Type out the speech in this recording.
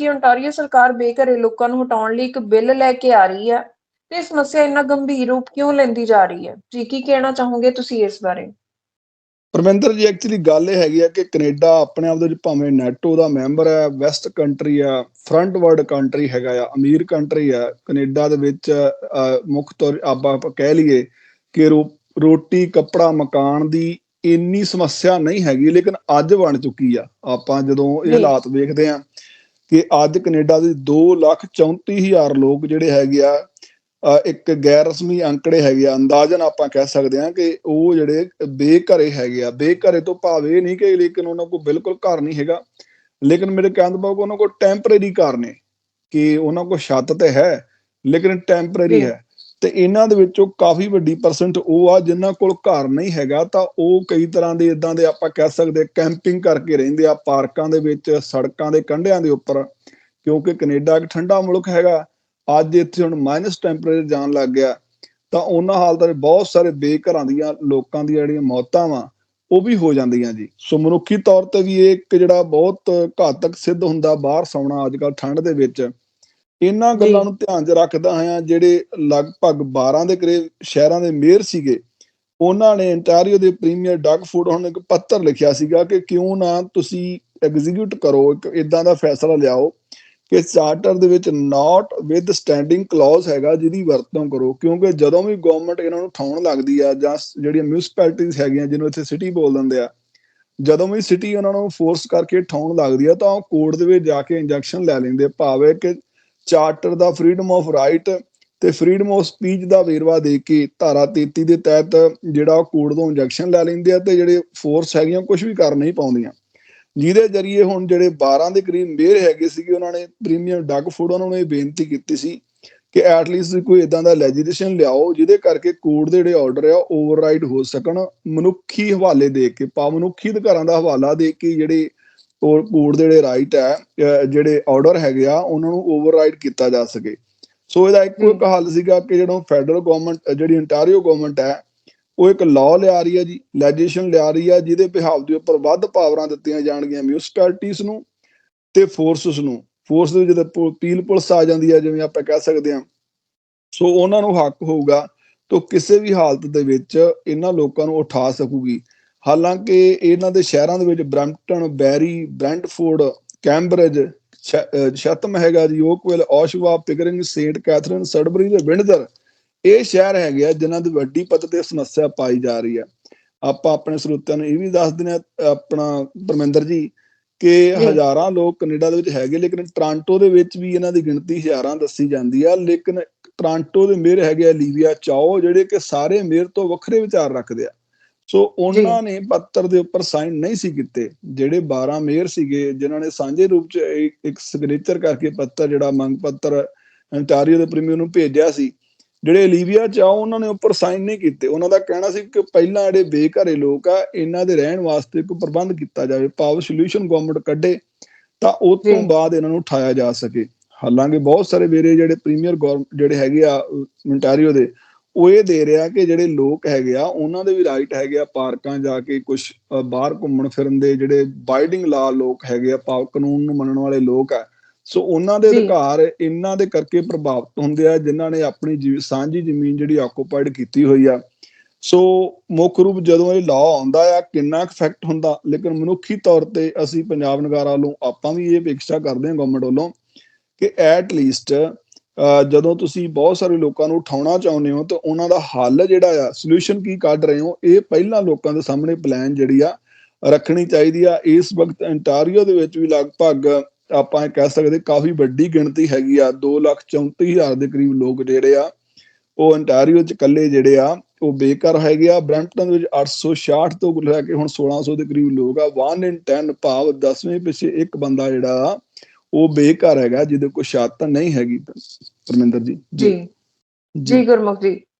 ਕਿ ontario ਸਰਕਾਰ ਬੇਘਰੇ ਲੋਕਾਂ ਨੂੰ ਹਟਾਉਣ ਲਈ ਇੱਕ ਬਿੱਲ ਲੈ ਕੇ ਆ ਰਹੀ ਹੈ ਤੇ ਇਹ ਸਮੱਸਿਆ ਇੰਨਾ ਗੰਭੀਰ ਰੂਪ ਕਿਉਂ ਲੈਂਦੀ ਜਾ ਰਹੀ ਹੈ ਜੀ ਕੀ ਕਹਿਣਾ ਚਾਹੋਗੇ ਤੁਸੀਂ ਇਸ ਬਾਰੇ ਪਰਮਿੰਦਰ ਜੀ ਐਕਚੁਅਲੀ ਗੱਲ ਇਹ ਹੈਗੀ ਆ ਕਿ ਕੈਨੇਡਾ ਆਪਣੇ ਆਪ ਦੇ ਵਿੱਚ ਭਾਵੇਂ ਨੈਟੋ ਦਾ ਮੈਂਬਰ ਹੈ ਵੈਸਟ ਕੰਟਰੀ ਆ ਫਰੰਟ ਵਰਲਡ ਕੰਟਰੀ ਹੈਗਾ ਆ ਅਮੀਰ ਕੰਟਰੀ ਆ ਕੈਨੇਡਾ ਦੇ ਵਿੱਚ ਮੁੱਖ ਤੌਰ ਆਪਾਂ ਕਹਿ ਲਈਏ ਕਿ ਰੋਟੀ ਕੱਪੜਾ ਮਕਾਨ ਦੀ ਇੰਨੀ ਸਮੱਸਿਆ ਨਹੀਂ ਹੈਗੀ ਲੇਕਿਨ ਅੱਜ ਬਣ ਚੁੱਕੀ ਆ ਆਪਾਂ ਜਦੋਂ ਇਹ। ਹਾਲਾਤ ਵੇਖਦੇ ਆ ਕਿ ਅੱਜ ਕੈਨੇਡਾ ਦੇ 234000 ਲੋਕ ਜਿਹੜੇ ਹੈਗੇ ਆ ਇੱਕ ਗੈਰ ਰਸਮੀ ਅੰਕੜੇ ਹੈਗੇ ਆ ਅੰਦਾਜ਼ਨ ਆਪਾਂ ਕਹਿ ਸਕਦੇ ਆ ਕਿ ਉਹ ਜਿਹੜੇ ਬੇਘਰੇ ਹੈਗੇ ਆ ਬੇਘਰੇ ਤੋਂ ਭਾਵ ਇਹ ਨਹੀਂ ਕਿ ਲੇਕਿਨ ਉਹਨਾਂ ਕੋਲ ਬਿਲਕੁਲ ਘਰ ਨਹੀਂ ਹੈਗਾ ਲੇਕਿਨ ਮੇਰੇ ਕਹਿਣ ਦਾ ਭਾਵ ਕਿ ਉਹਨਾਂ ਕੋਲ ਟੈਂਪਰੇਰੀ ਘਰ ਨੇ ਕਿ ਉਹਨਾਂ ਕੋਲ ਛੱਤ ਤੇ ਹੈ ਲੇਕਿਨ ਟੈਂਪਰੇਰੀ। ਹੈ ਤੇ ਇਹਨਾਂ ਦੇ ਵਿੱਚੋਂ ਕਾਫੀ ਵੱਡੀ ਪਰਸੈਂਟ ਉਹ ਆ ਜਿਨ੍ਹਾਂ ਕੋਲ ਘਰ ਨਹੀਂ ਹੈਗਾ, ਤਾਂ ਉਹ ਕਈ ਤਰ੍ਹਾਂ ਦੇ ਇਦਾਂ ਦੇ ਆਪਾਂ ਕਹਿ ਸਕਦੇ ਕੈਂਪਿੰਗ ਕਰਕੇ ਰਹਿੰਦੇ ਆ ਪਾਰਕਾਂ ਦੇ ਵਿੱਚ, ਸੜਕਾਂ ਦੇ ਕੰਢਿਆਂ ਦੇ ਉੱਪਰ, ਕਿਉਂਕਿ ਕੈਨੇਡਾ ਇੱਕ ਠੰਡਾ ਮੁਲਕ ਹੈਗਾ। ਅੱਜ ਇੱਥੇ ਹੁਣ ਮਾਈਨਸ ਟੈਂਪਰੇਚਰ ਜਾਣ ਲੱਗ ਗਿਆ। ਤਾਂ ਉਹਨਾਂ ਹਾਲਤਾਂ ਵਿੱਚ ਬਹੁਤ ਸਾਰੇ ਬੇਘਰਾਂ ਦੀਆਂ, ਲੋਕਾਂ ਦੀਆਂ ਜਿਹੜੀਆਂ ਮੌਤਾਂ ਵਾ, ਉਹ ਵੀ ਹੋ ਜਾਂਦੀਆਂ ਜੀ। ਸੋ ਮਨੁੱਖੀ ਤੌਰ ਤੇ ਵੀ ਇਹ ਇੱਕ ਜਿਹੜਾ ਬਹੁਤ ਘਾਤਕ ਸਿੱਧ ਹੁੰਦਾ, ਬਾਹਰ ਸੌਣਾ ਅੱਜ ਕੱਲ ਠੰਡ ਦੇ ਵਿੱਚ। ਇਹਨਾਂ ਗੱਲਾਂ। ਨੂੰ ਧਿਆਨ 'ਚ ਰੱਖਦਾ ਹਾਂ ਜਿਹੜੇ ਲਗਭਗ 12 ਦੇ ਕਰੀਬ ਸ਼ਹਿਰਾਂ ਦੇ ਮੇਅਰ ਸੀਗੇ ਉਹਨਾਂ ਨੇ ਇੰਟਾਰੀਓ ਦੇ ਪ੍ਰੀਮੀਅਰ ਡਗ ਫੂਡ ਹੁਣ ਇੱਕ ਪੱਤਰ ਲਿਖਿਆ ਸੀਗਾ ਕਿ ਕਿਉਂ ਨਾ ਤੁਸੀਂ ਐਗਜ਼ੀਕਿਊਟ ਕਰੋ ਇੱਕ ਇਦਾਂ ਦਾ ਫੈਸਲਾ ਲਿਆਓ ਕਿ ਚਾਰਟਰ ਦੇ ਵਿੱਚ ਨਾਟ ਵਿਦ ਸਟੈਂਡਿੰਗ ਕਲੌਜ਼ ਹੈਗਾ ਜਿਹਦੀ ਵਰਤੋਂ ਕਰੋ ਕਿਉਂਕਿ ਜਦੋਂ ਵੀ ਗਵਰਨਮੈਂਟ ਇਹਨਾਂ ਨੂੰ ਠਾਉਣ ਲੱਗਦੀ ਆ ਜਾਂ ਜਿਹੜੀਆਂ ਮਿਊਨਿਸਪੈਲਿਟੀਆਂ ਹੈਗੀਆਂ ਜਿਹਨੂੰ ਇੱਥੇ ਸਿਟੀ ਬੋਲ ਦਿੰਦੇ ਆ ਜਦੋਂ ਵੀ ਸਿਟੀ ਉਹਨਾਂ ਨੂੰ ਫੋਰਸ ਕਰਕੇ ਠਾਉਣ ਲੱਗਦੀ ਆ ਤਾਂ ਉਹ ਕੋਰਟ ਦੇ ਵਿੱਚ ਜਾ ਕੇ ਇੰਜੈਕਸ਼ਨ ਲੈ ਲੈਂਦੇ ਭਾਵੇਂ ਕਿ ਚਾਰਟਰ ਦਾ ਫਰੀडम ਆਫ ਰਾਈਟ ਤੇ ਫਰੀडम ਆਫ ਸਪੀਚ ਦਾ ਵੇਰਵਾ ਦੇ ਕੇ ਧਾਰਾ 33 ਦੇ ਤਹਿਤ ਜਿਹੜਾ ਉਹ ਕੋਰਟ ਤੋਂ ਇੰਜੈਕਸ਼ਨ ਲੈ ਲੈਂਦੇ ਆ ਤੇ ਜਿਹੜੇ ਫੋਰਸ ਹੈਗੀਆਂ ਕੁਝ ਵੀ ਕਰ ਨਹੀਂ ਪਾਉਂਦੀਆਂ। ਜਿਹਦੇ ਜਰੀਏ ਹੁਣ ਜਿਹੜੇ 12 ਦੇ ਕਰੀਬ ਮੇਅਰ ਹੈਗੇ ਸੀਗੇ, ਉਹਨਾਂ ਨੇ ਪ੍ਰੀਮੀਅਮ ਡੱਗ ਫੂਡ ਉਹਨਾਂ ਨੂੰ ਇਹ ਬੇਨਤੀ ਕੀਤੀ ਸੀ ਕਿ ਐਟ ਲੀਸਟ ਕੋਈ ਇਦਾਂ ਦਾ ਲੈਜੀਸਲੇਸ਼ਨ ਲਿਆਓ ਜਿਹਦੇ ਕਰਕੇ ਕੋਰਟ ਦੇ ਜਿਹੜੇ ਆਰਡਰ ਆ ਓਵਰਰਾਈਡ ਹੋ ਸਕਣ। ਮਨੁੱਖੀ ਹਵਾਲੇ ਦੇ ਕੇ, ਪਾ ਮਨੁੱਖੀ ਅਧਿਕਾਰਾਂ ਦਾ ਹਵਾਲਾ ਦੇ ਕੇ ਜਿਹੜੇ ਕੋਰਟ ਦੇ ਜਿਹੜੇ ਰਾਈਟ ਹੈ ਜਿਹੜੇ ਆਰਡਰ ਹੈਗੇ ਆ ਉਹਨਾਂ ਨੂੰ ਓਵਰਰਾਈਡ ਕੀਤਾ ਜਾ ਸਕੇ। ਸੋ ਇਹਦਾ ਇੱਕੋ ਇੱਕ ਹੱਲ ਸੀਗਾ ਕਿ ਜਿਹੜਾ ਫੈਡਰਲ ਗਵਰਨਮੈਂਟ ਜਿਹੜੀ ਇੰਟਾਰੀਓ ਗਵਰਨਮੈਂਟ ਹੈ ਉਹ ਇੱਕ ਲਾਅ ਲਿਆ ਰਹੀ ਹੈ ਜੀ ਲੈਜੀਸਲੇਸ਼ਨ ਲਿਆ ਰਹੀ ਹੈ ਜਿਹਦੇ ਬਿਹਾਵ ਦੇ ਉੱਪਰ ਵੱਧ ਪਾਵਰਾਂ ਦਿੱਤੀਆਂ ਜਾਣਗੀਆਂ ਮਿਊਨਿਸਪੈਲਿਟੀਜ਼ ਨੂੰ ਤੇ ਫੋਰਸਸ ਨੂੰ। ਫੋਰਸ ਦੇ ਜਦੋਂ ਪੀਲ ਪੁਲਿਸ ਆ ਜਾਂਦੀ ਹੈ ਜਿਵੇਂ ਆਪਾਂ ਕਹਿ ਸਕਦੇ ਹਾਂ। ਸੋ ਉਹਨਾਂ ਨੂੰ ਹੱਕ ਹੋਊਗਾ ਤੋਂ ਕਿਸੇ ਵੀ ਹਾਲਤ ਦੇ ਵਿੱਚ ਇਹਨਾਂ ਲੋਕਾਂ ਨੂੰ ਉਠਾ ਸਕੂਗੀ। ਹਾਲਾਂਕਿ ਇਹਨਾਂ ਦੇ ਸ਼ਹਿਰਾਂ ਦੇ ਵਿੱਚ ਬ੍ਰੈਂਪਟਨ ਬੈਰੀ ਬ੍ਰੈਂਟਫੋਰਡ ਕੈਂਬਰਿਜ ਸ਼ਤਮ ਹੈਗਾ ਜੀ Oakville Oshawa Pickering Saint Catharines Sudbury ਤੇ ਵਿੰਡਜ਼ਰ ਇਹ ਸ਼ਹਿਰ ਹੈਗੇ ਆ ਜਿਨ੍ਹਾਂ ਦੀ ਵੱਡੀ ਪੱਧਰ ਤੇ ਸਮੱਸਿਆ ਪਾਈ ਜਾ ਰਹੀ ਹੈ ਆਪਾਂ ਆਪਣੇ ਸਰੋਤਿਆਂ ਨੂੰ ਇਹ ਵੀ ਦੱਸ ਦਿੰਦੇ ਹਾਂ ਆਪਣਾ ਪਰਮਿੰਦਰ ਜੀ ਕਿ। ਹਜ਼ਾਰਾਂ ਲੋਕ ਕੈਨੇਡਾ ਦੇ ਵਿੱਚ ਹੈਗੇ ਲੇਕਿਨ ਟ੍ਰਾਂਟੋ ਦੇ ਵਿੱਚ ਵੀ ਇਹਨਾਂ ਦੀ ਗਿਣਤੀ ਹਜ਼ਾਰਾਂ ਦੱਸੀ ਜਾਂਦੀ ਆ ਲੇਕਿਨ ਟ੍ਰਾਂਟੋ ਦੇ ਮੇਅਰ ਹੈਗੇ ਆ ਲੀਵੀਆ ਚਾਓ ਜਿਹੜੇ ਕਿ ਸਾਰੇ ਮੇਅਰ ਤੋਂ ਵੱਖਰੇ ਵਿਚਾਰ ਰੱਖਦੇ ਆ ਸੋ ਉਹਨਾਂ ਨੇ ਪੱਤਰ ਦੇ ਉੱਪਰ ਸਾਈਨ ਨਹੀਂ ਸੀ ਕੀਤੇ ਜਿਹੜੇ 12 ਮੇਅਰ ਸੀਗੇ ਜਿਨ੍ਹਾਂ ਨੇ ਸਾਂਝੇ ਰੂਪ ਚ ਇੱਕ- ਸਿਗਨੇਚਰ ਕਰਕੇ ਪੱਤਰ ਜਿਹੜਾ ਮੰਗ ਪੱਤਰ ਅੰਟਾਰੀਓ ਦੇ ਪ੍ਰੀਮੀਅਰ ਨੂੰ ਭੇਜਿਆ ਸੀ ਜਿਹੜੇ ਲੀਵੀਆ ਚਾਓ ਉਹਨਾਂ ਨੇ ਉੱਪਰ ਸਾਈਨ ਨਹੀਂ ਕੀਤੇ। ਉਹਨਾਂ ਦਾ ਕਹਿਣਾ ਸੀ ਕਿ ਪਹਿਲਾਂ ਜਿਹੜੇ ਬੇਘਰੇ ਲੋਕ ਆ ਇਹਨਾਂ ਦੇ ਰਹਿਣ ਵਾਸਤੇ ਕੋਈ ਪ੍ਰਬੰਧ ਕੀਤਾ ਜਾਵੇ ਭਾਵ ਸੋਲੂਸ਼ਨ ਗਵਰਨਮੈਂਟ ਕੱਢੇ ਤਾਂ ਉਹ ਤੋਂ। ਬਾਅਦ ਇਹਨਾਂ ਨੂੰ ਉਠਾਇਆ ਜਾ ਸਕੇ। ਹਾਲਾਂਕਿ ਬਹੁਤ ਸਾਰੇ ਵੇਰੇ ਜਿਹੜੇ ਪ੍ਰੀਮੀਅਰ ਜਿਹੜੇ ਹੈਗੇ ਆ ontario ਦੇ ਉਹ ਇਹ ਦੇ ਰਿਹਾ ਕਿ ਜਿਹੜੇ ਲੋਕ ਹੈਗੇ ਆ ਉਹਨਾਂ ਦੇ ਵੀ ਰਾਈਟ ਹੈਗੇ ਆ ਪਾਰਕਾਂ ਜਾ ਕੇ ਕੁਝ ਬਾਹਰ ਘੁੰਮਣ ਫਿਰਨ ਦੇ ਜਿਹੜੇ ਬਾਈਡਿੰਗ ਲਾ ਲੋਕ ਹੈਗੇ ਆ ਭਾਵ ਕਾਨੂੰਨ ਨੂੰ ਮੰਨਣ ਵਾਲੇ ਲੋਕ ਆ ਸੋ ਉਹਨਾਂ ਦੇ। ਅਧਿਕਾਰ ਇਹਨਾਂ ਦੇ ਕਰਕੇ ਪ੍ਰਭਾਵਿਤ ਹੁੰਦੇ ਆ ਜਿਨ੍ਹਾਂ ਨੇ ਆਪਣੀ ਸਾਂਝੀ ਜ਼ਮੀਨ ਜਿਹੜੀ ਆਕੂਪਾਈਡ ਕੀਤੀ ਹੋਈ ਆ ਸੋ ਮੁੱਖ ਰੂਪ ਜਦੋਂ ਇਹ ਲਾਅ ਆਉਂਦਾ ਆ ਕਿੰਨਾ ਇਫੈਕਟ ਹੁੰਦਾ ਲੇਕਿਨ ਮਨੁੱਖੀ ਤੌਰ ਤੇ ਅਸੀਂ ਪੰਜਾਬ ਨਗਾਰਾ ਵੱਲੋਂ ਆਪਾਂ ਵੀ ਇਹ ਅਪੇક્ષਾ ਕਰਦੇ ਹਾਂ ਗਵਰਨਮੈਂਟ ਵੱਲੋਂ ਕਿ ਐਟ ਲੀਸਟ ਜਦੋਂ ਤੁਸੀਂ ਬਹੁਤ ਸਾਰੇ ਲੋਕਾਂ ਨੂੰ ਉਠਾਉਣਾ ਚਾਹੁੰਦੇ ਹੋ ਤਾਂ ਉਹਨਾਂ ਦਾ ਹੱਲ ਜਿਹੜਾ ਆ ਸੋਲੂਸ਼ਨ ਕੀ ਕੱਢ ਰਹੇ ਹੋ, ਇਹ ਪਹਿਲਾਂ ਲੋਕਾਂ ਦੇ ਸਾਹਮਣੇ ਪਲਾਨ ਜਿਹੜੀ ਆ ਰੱਖਣੀ ਚਾਹੀਦੀ ਆ। ਇਸ ਵਕਤ ਅੰਟਾਰੀਓ ਦੇ ਵਿੱਚ ਵੀ ਲਗਭਗ ਆਪਾਂ ਇਹ ਕਹਿ ਸਕਦੇ ਕਾਫੀ ਵੱਡੀ ਗਿਣਤੀ ਹੈਗੀ ਆ 234000 ਦੇ ਕਰੀਬ ਲੋਕ ਜਿਹੜੇ ਆ, ਉਹ ਅੰਟਾਰੀਓ ਚ ਇਕੱਲੇ ਜਿਹੜੇ ਆ, ਉਹ ਬੇਕਾਰ ਹੈਗੇ ਆ। ਬ੍ਰੈਂਪਟਨ ਦੇ ਵਿੱਚ 866 ਤੋਂ ਲੈ ਕੇ ਹੁਣ 1600 ਦੇ ਕਰੀਬ ਲੋਕ ਆ। 1 ਇਨ 10 ਭਾਵ 10ਵੇਂ ਪਿੱਛੇ ਇੱਕ ਬੰਦਾ ਜਿਹੜਾ ਆ ਉਹ ਬੇਕਾਰ ਹੈਗਾ ਜਿਹਦੇ ਕੋਲ ਛੱਤ ਨਹੀਂ ਹੈਗੀ। ਪਰਮਿੰਦਰ ਜੀ। ਜੀ। ਜੀ ਗੁਰਮੁਖ ਜੀ।